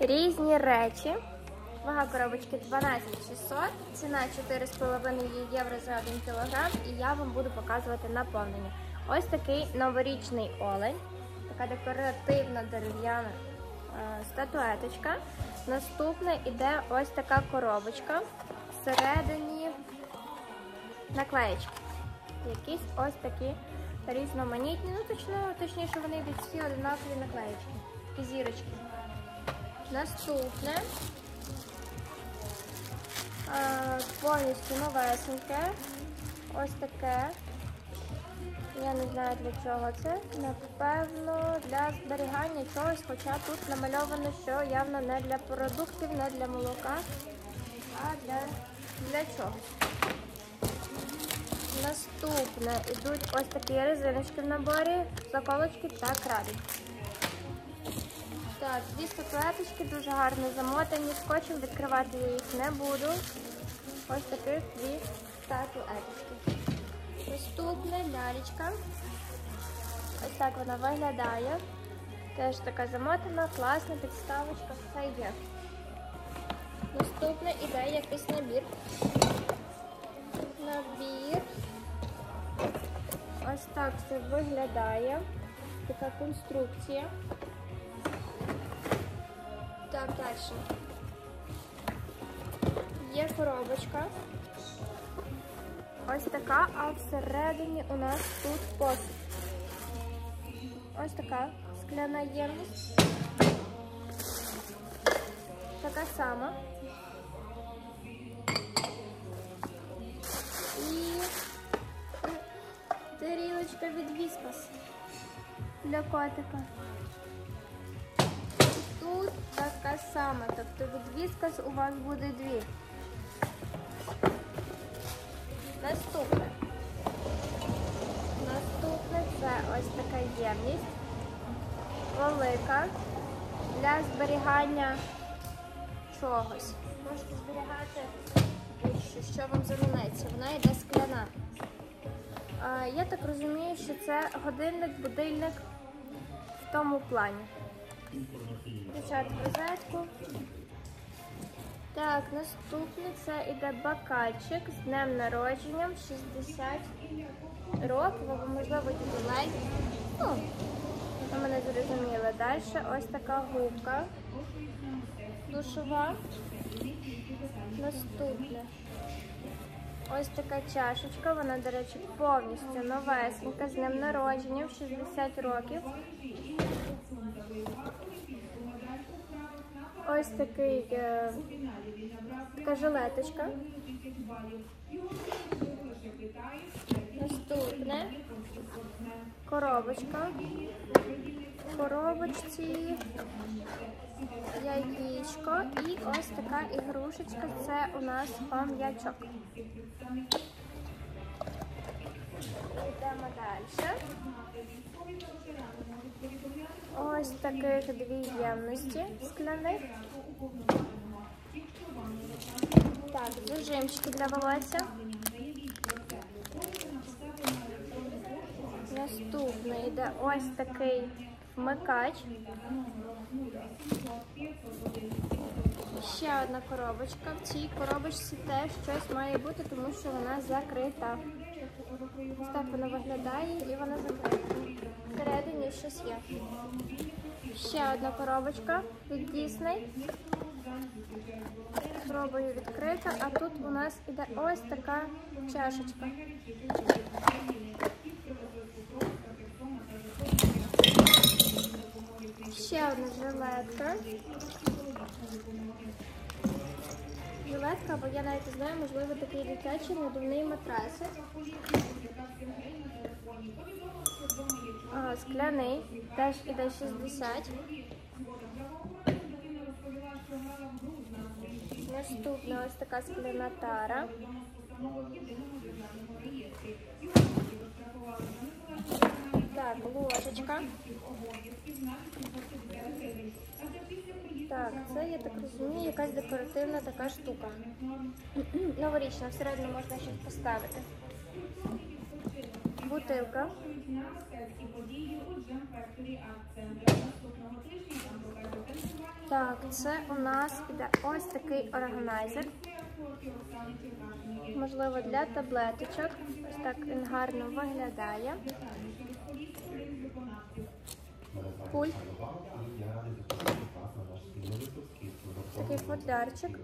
різні речі. Вага коробочки 12600, ціна 4,5 євро за 1 кг і я вам буду показувати наповнення. Ось такий новорічний олень, така декоративна дерев'яна е, статуеточка. Наступне іде ось така коробочка. Всередині наклеєчки. Якісь ось такі різноманітні, ну точно, точніше вони йдуть всі одинакові наклеєчки і зірочки. Наступне а, повністю новесеньке. Ось таке. Я не знаю для чого це. Напевно, для зберігання чогось, хоча тут намальовано, що явно не для продуктів, не для молока, а для, для чогось. Наступне йдуть ось такі резиночки в наборі, заколочки та крабик. Так, дві статуеточки дуже гарно замотані, скотчем відкривати я їх не буду. Ось таких дві статуеточки. Наступна лялечка. Ось так вона виглядає. Теж така замотана, класна підставочка, все є. Наступна іде якийсь набір. Набір. Ось так це виглядає. Така конструкція. Так, далі. Є коробочка. Ось така, а всередині у нас тут посуд. Ось така скляна ємність. Така сама. І тарілочка від віскас для котика. Така сама, тобто від у вас буде дві. Наступне. Наступне це ось така ємність. Велика для зберігання чогось. Можете зберігати будь-що, що вам заманеться. Вона йде скляна. Я так розумію, що це годинник, будильник в тому плані. Включати розетку. Так, наступне це іде бакальчик з днем народженням 60 років, або можливо ювілей. Ну, ви мене зрозуміли. Далі ось така губка душова. Наступне. Ось така чашечка, вона, до речі, повністю новесенька, з днем народженням 60 років. Ось такий е, така жилеточка. Наступне коробочка. Коробочці яєчко і ось така ігрушечка. Це у нас пам'ячок. Йдемо далі. Ось таких дві ємності скляних. Так, зажимчики для волосся. Наступний йде ось такий вмикач. Ще одна коробочка. В цій коробочці теж щось має бути, тому що вона закрита. Ось вона виглядає і вона закрита. Всередині щось є. Ще одна коробочка від Disney. Пробую відкрити, а тут у нас іде ось така чашечка. Ще одна жилетка. Жилетка, або я навіть знаю, можливо, такий дитячий надувний матрасик. Скляний, теж іде 60. Наступна ось така скляна тара. Так, ложечка. Так, це, я так розумію, якась декоративна така штука. Новорічна, всередину можна щось поставити. Бутилка Так, це у нас іде ось такий органайзер. Можливо, для таблеточок. Ось так він гарно виглядає. Пульт. Такий футлярчик.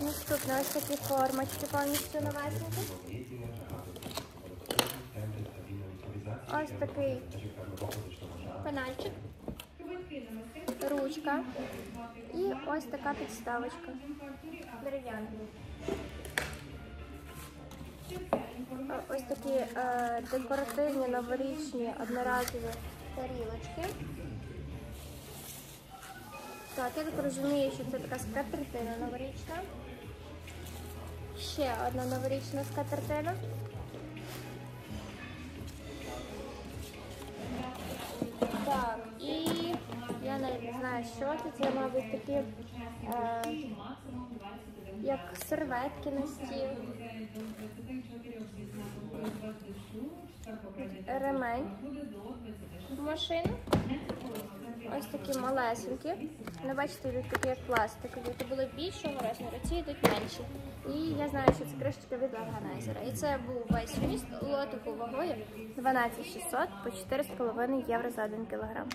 Наступне ось такі формочки повністю новесенькі. Ось такий пенальчик, ручка і ось така підставочка. Дерев'яна. Е, Ось такі е, декоративні новорічні одноразові тарілочки. Так, я так розумію, що це така скатертина новорічна. Ще одна новорічна скатертина. Так, і я навіть не знаю, що це. Це, мабуть, такі е, як серветки на стіл. Ремень машину. Ось такі малесенькі. Не бачите, йдуть такі як пластикові. То були більшого розміру, ці йдуть менші. І я знаю, що це кришечка від органайзера. І це був весь вміст лотику вагою 12600 по 4,5 євро за 1 кілограм.